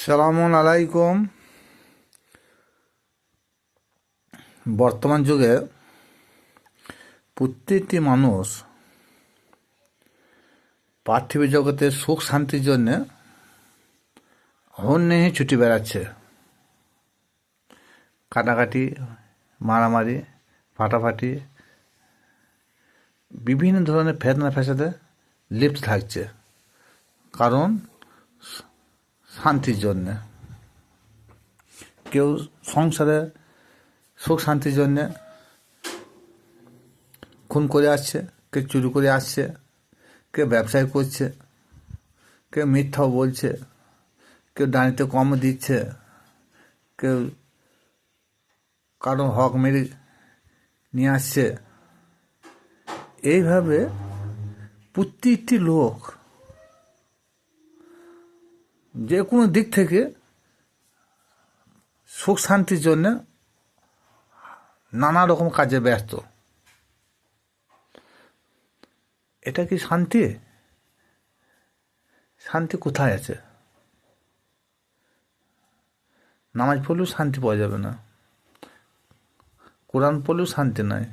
সালামুন আলাইকুম। বর্তমান যুগে প্রত্যেকটি মানুষ পার্থিব জগতে সুখ শান্তির জন্যে অন্যে ছুটি বেড়াচ্ছে। কাটাকাটি মারামারি, ফাটাফাটি, বিভিন্ন ধরনের ফেতনা ফেসাদে লিপ্ত থাকছে। কারণ শান্তির জন্যে। কেউ সংসারে সুখ শান্তির জন্যে খুন করে আসছে, কেউ চুরি করে আসছে, কেউ ব্যবসায় করছে, কেউ মিথ্যাও বলছে, কেউ ডানিতে কম দিচ্ছে, কেউ কারও হক মেরে নিয়ে আসছে। এইভাবে প্রত্যেকটি লোক যে কোনো দিক থেকে সুখ শান্তির জন্য নানা রকম কাজে ব্যস্ত। এটা কি শান্তি? শান্তি কোথায় আছে? নামাজ পড়লেও শান্তি পাওয়া যাবে না। কোরআন পড়লেও শান্তি নাই।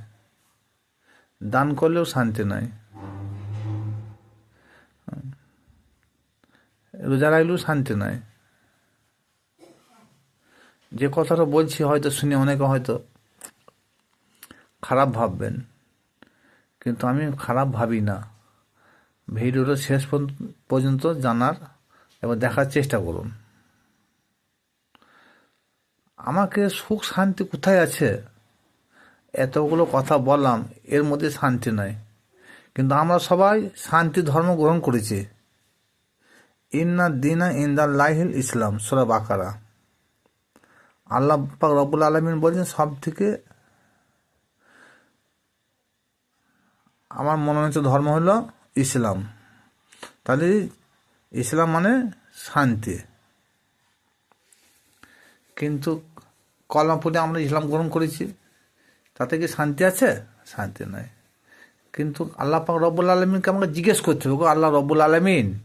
দান করলেও শান্তি নাই। রোজা রাখলেও শান্তি নাই। যে কথাটা বলছি হয়তো শুনে অনেকে হয়তো খারাপ ভাববেন। কিন্তু আমি খারাপ ভাবি না। ভিডিওটা শেষ পর্যন্ত জানার এবং দেখার চেষ্টা করুন। আমাকে সুখ শান্তি কোথায় আছে? এতগুলো কথা বললাম, এর মধ্যে শান্তি নাই। কিন্তু আমরা সবাই শান্তি ধর্ম গ্রহণ করেছি। ইন্না দিনা ইন ইন্দা লাহিল ইসলাম, সোরা বাকারা। আল্লাহ পাক রবুল আলমিন বলছেন সব থেকে আমার মনোনীত ধর্ম হলো ইসলাম। তাহলে ইসলাম মানে শান্তি। কিন্তু কলমা পড়ে আমরা ইসলাম গ্রহণ করেছি, তাতে কি শান্তি আছে? শান্তি নাই। কিন্তু আল্লাহ পাক রব্বুল আলমিনকে আমাকে জিজ্ঞেস করতে হবে আল্লাহ রব্বুল আলমিন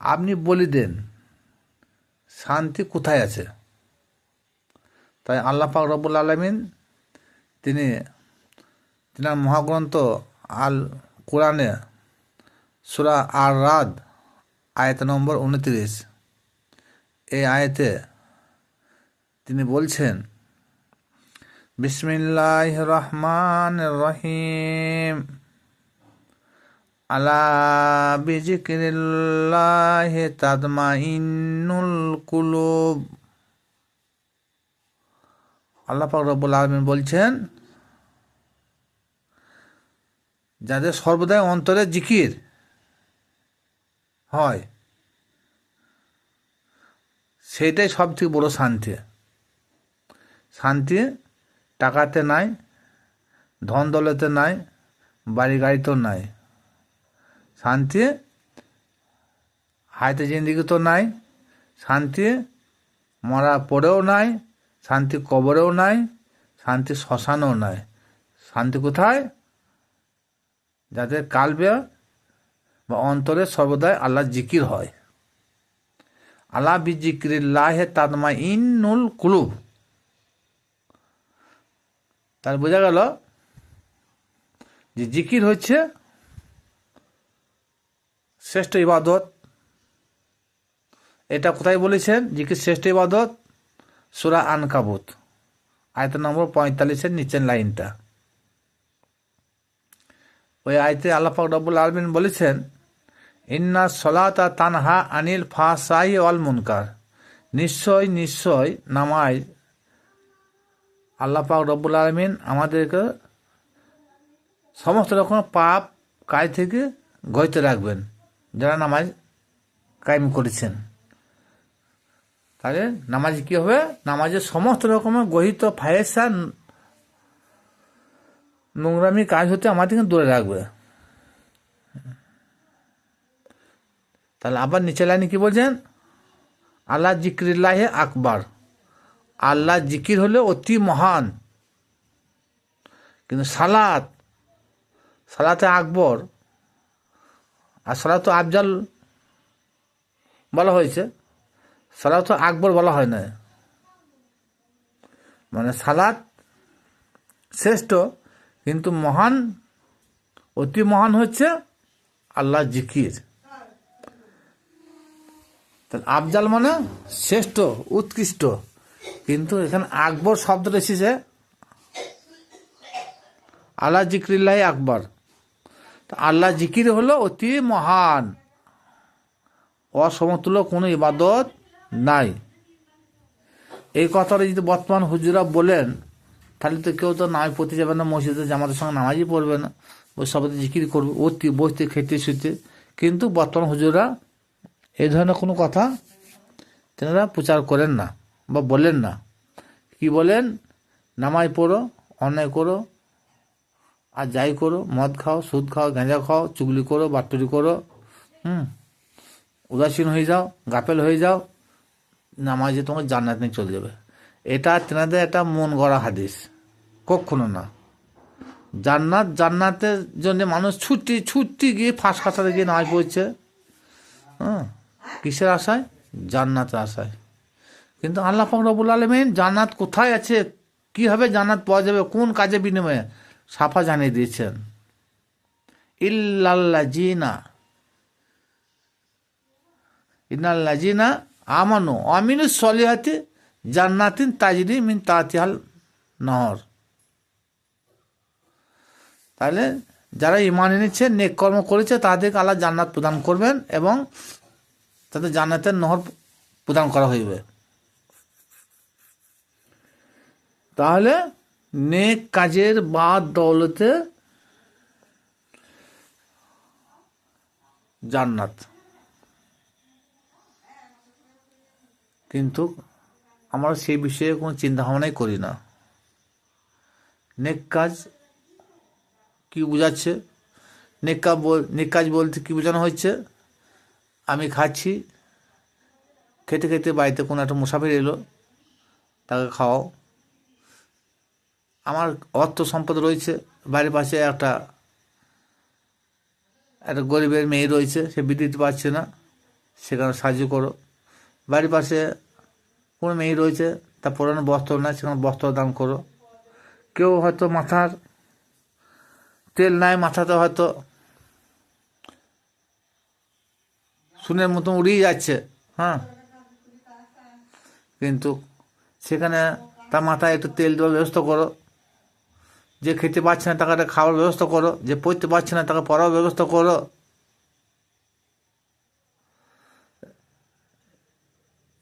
আপনি বলে দেন, শান্তি কোথায় আছে? তাই আল্লাহ পাক রব্বুল আলমিন তিনি, তিনার মহাগ্রন্থ আল কোরআনে সুরা আর রাদ আয়ত নম্বর উনত্রিশ, এই আয়তে তিনি বলছেন বিসমিল্লাহ রহমান রহিম। আলা আল্লাহ পাক রব্বুল আলমিন বলছেন, যাদের সর্বদাই অন্তরে জিকির হয়, সেইটাই সব থেকে বড় শান্তি। শান্তি টাকাতে নাই ধন দলেতে নাই বাড়ি গাড়িতেও নাই। শান্তি হাইতে জিন্দিগি তো নাই, শান্তি, মরা পড়েও নাই, শান্তি কবরেও নাই, শান্তি শ্মশানেও নাই। শান্তি কোথায়? যাদের কালবে বা অন্তরে সর্বদাই আল্লাহ জিকির হয়। আল্লাহ বি জিকিরিল্লাহে তাদমা ইনুল কুলুব। তার বোঝা গেল যে জিকির হচ্ছে শ্রেষ্ঠ ইবাদত। এটা কোথায় বলেছেন? জিকির শ্রেষ্ঠ ইবাদত? সুরা আনকাবুত। আয়ত নম্বর পঁয়তাল্লিশের নিচের লাইনটা। ওই আয়তে আল্লাপাক রব্বুল আলমিন বলেছেন, ইন্না সলাতা তানহা আনিল ফাসাই অল মুনকার। নিশ্চয় নিশ্চয় নামাজ আল্লাপাক রব্বুল আলমিন আমাদেরকে সমস্ত রকম পাপ কাজ থেকে গইতে রাখবেন। যারা নামাজ কায়েম করেছেন তাহলে নামাজ কি হবে? নামাজের সমস্ত রকমের গহিত ফায়েসা নোংরামি কাজ হতে আমাদেরকে দূরে রাখবে। তাহলে আবার নিচে লাইনে কি বলছেন? আল্লাহ জিক্রিল্লাহে আকবর। আল্লাহ জিকির হলে অতি মহান। কিন্তু সালাত, সালাতে আকবর আর সালাত আফজাল বলা হয়েছে। সালাত আকবর বলা হয় না মানে সালাত শ্রেষ্ঠ, কিন্তু মহান, অতি মহান হচ্ছে আল্লাহ জিকির। তাহলে আফজাল মানে শ্রেষ্ঠ, উৎকৃষ্ট। কিন্তু এখানে আকবর শব্দটা এসেছে আল্লাহ জিক্রিল্লাহ আকবর। তো আল্লাহ জিকির হলো অতি মহান। অসমতুল্য কোনো ইবাদত নাই। এই কথাটা যদি বর্তমান হুজুরা বলেন, তাহলে তো কেউ তো নামাজ পড়তে যাবে না, মসজিদে জামাতের সঙ্গে নামাজই পড়বে না। ওই সবাই জিকির করবে, অতি বসতে, খেতে, শুতে। কিন্তু বর্তমান হুজুরা এই ধরনের কোনো কথা তেনারা প্রচার করেন না বা বলেন না। কি বলেন? নামাজ পড়ো, অন্যায় করো আর যাই করো, মদ খাও, সুদ খাও, গাঁজা খাও, চুগলি করো বাট্টরি করো, হুম? উদাসীন হয়ে যাও, গাফেল হয়ে যাও, নামাজে তোমার জান্নাত নিয়ে চলে যাবে। এটা তেনাদের একটা মন গড়া হাদিস। কখনো না। জান্নাত, জান্নাতের জন্য মানুষ ছুটি ছুটি গিয়ে ফাঁস কাছাতে গিয়ে নামাজ পড়ছে। হ্যাঁ কিসের আশায়? জান্নাতের আশায়। কিন্তু আল্লাহ ফকরবুল আলমিন জান্নাত কোথায় আছে? কীভাবে জান্নাত পাওয়া যাবে? কোন কাজে বিনিময়ে? সাফা জানিয়ে দিয়েছেন। ইল্লাল্লা জিনা ইন্নাল্লা জিনা আমানু অমিনু সলিহাতি জান্নাতিন তাজরি মিন তাতিহাল নহর। তাহলে যারা ইমান এনেছে, নেক কর্ম করেছে, তাদেরকে আল্লাহ জান্নাত প্রদান করবেন এবং তাদের জান্নাতের নহর প্রদান করা হইবে। তাহলে নেক কাজের বাদ দৌলতে জান্নাত। কিন্তু আমরা সেই বিষয়ে কোনো চিন্তা ভাবনাই করি না। নেক কাজ কি বোঝাচ্ছে? নেক কাজ নেক কাজ বলতে কি বোঝানো হচ্ছে আমি খাচ্ছি, খেতে খেতে বাড়িতে কোনো একটা মুসাফির এলো, তাকে খাওয়াও। আমার অর্থ সম্পদ রয়েছে। বাড়ির পাশে একটা একটা গরিবের মেয়ে রয়েছে, সে বিদ্যুৎ পারছে না, সেখানে সাহায্য করো। বাড়ির পাশে কোনো মেয়ে রয়েছে, তার পুরানো বস্ত্র নাই সেখানে বস্ত্র দান করো। কেউ হয়তো মাথার তেল নাই মাথাতে হয়তো সুনের মতন উড়িয়ে যাচ্ছে হ্যাঁ। কিন্তু সেখানে তার মাথায় একটু তেল দেওয়ার ব্যবস্থা করো। যে খেতে পাচ্ছে না তাকে খাওয়ার ব্যবস্থা করো, যে পড়তে পারছে না তাকে পড়ার ব্যবস্থা করো।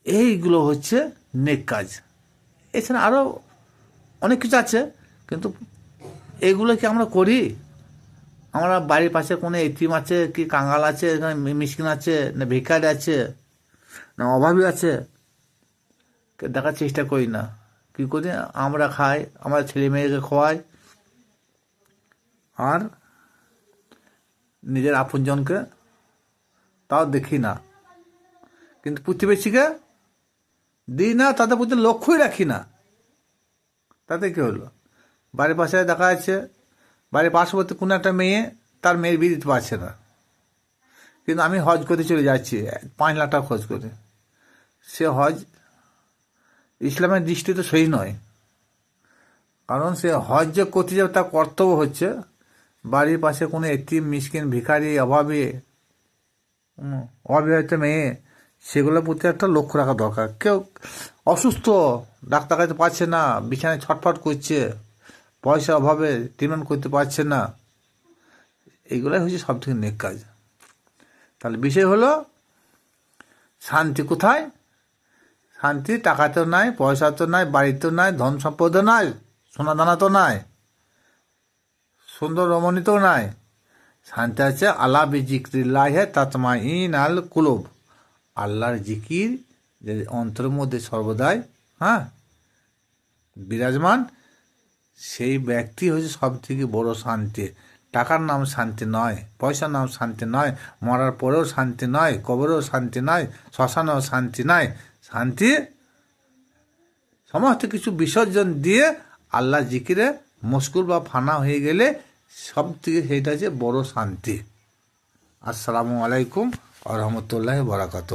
এইগুলো হচ্ছে নেক কাজ। এছাড়া আরও অনেক কিছু আছে, কিন্তু এগুলো কি আমরা করি? আমরা বাড়ির পাশে কোনো এটিএম আছে কি কাঙ্গাল আছে এখানে মিসকিন আছে, না ভিকারি আছে, না অভাবী আছে? দেখার চেষ্টা করি না। কী করি? আমরা খাই, আমরা ছেলে মেয়েকে খাওয়াই আর নিজের আপনজনকে তাও দেখি না। কিন্তু প্রতিবেশীকে দিই না, তাদের প্রতি লক্ষ্যই রাখি না। তাতে কী হলো? বাড়ির পাশে দেখা যাচ্ছে, বাড়ির পার্শ্ববর্তী কোনো একটা মেয়ে তার মেয়ের বিয়ে দিতে পারছে না। কিন্তু আমি হজ করতে চলে যাচ্ছি, পাঁচ লাখ টাকা খরচ করে। সে হজ ইসলামের দৃষ্টিতে সহি নয়। কারণ সে হজ যে করতে যাবে তার কর্তব্য হচ্ছে বাড়ির পাশে কোনো এতিম মিসকিন ভিখারি অভাবী অবিবাহিত মেয়ে, সেগুলোর প্রতি একটা লক্ষ্য রাখা দরকার। কেউ অসুস্থ, ডাক্তার কাছে পাচ্ছে না, বিছানায় ছটফট করছে, পয়সার অভাবে ট্রিটমেন্ট করতে পারছে না এইগুলাই হচ্ছে সব থেকে নেক কাজ। তাহলে বিষয় হলো, শান্তি কোথায়? শান্তি টাকা তো নাই, পয়সা তো নাই, বাড়ি তো নাই, ধন সম্পদও নাই, সোনা দানা তো নাই। সুন্দর রমণীতেও নাই। শান্তি আছে, আল্লাহ বিজিক্রিল্লাহ তাতমা ইন আল কুলুব। আল্লাহর জিকির যে অন্তরের মধ্যে সর্বদাই হ্যাঁ? বিরাজমান, সেই ব্যক্তি হচ্ছে সব থেকে বড় শান্তি। টাকার নাম শান্তি নয়, পয়সার নাম শান্তি নয়, মরার পরেও শান্তি নয়, কবরেও শান্তি নয়, শ্মশানেও শান্তি নয় শান্তি, সমস্ত কিছু বিসর্জন দিয়ে আল্লাহ জিকিরে মুশকুল বা ফানা হয়ে গেলে সব থেকে সেটা হচ্ছে বড় শান্তি। আসসালামু আলাইকুম আ রহমতুল্লাহ বরাকাত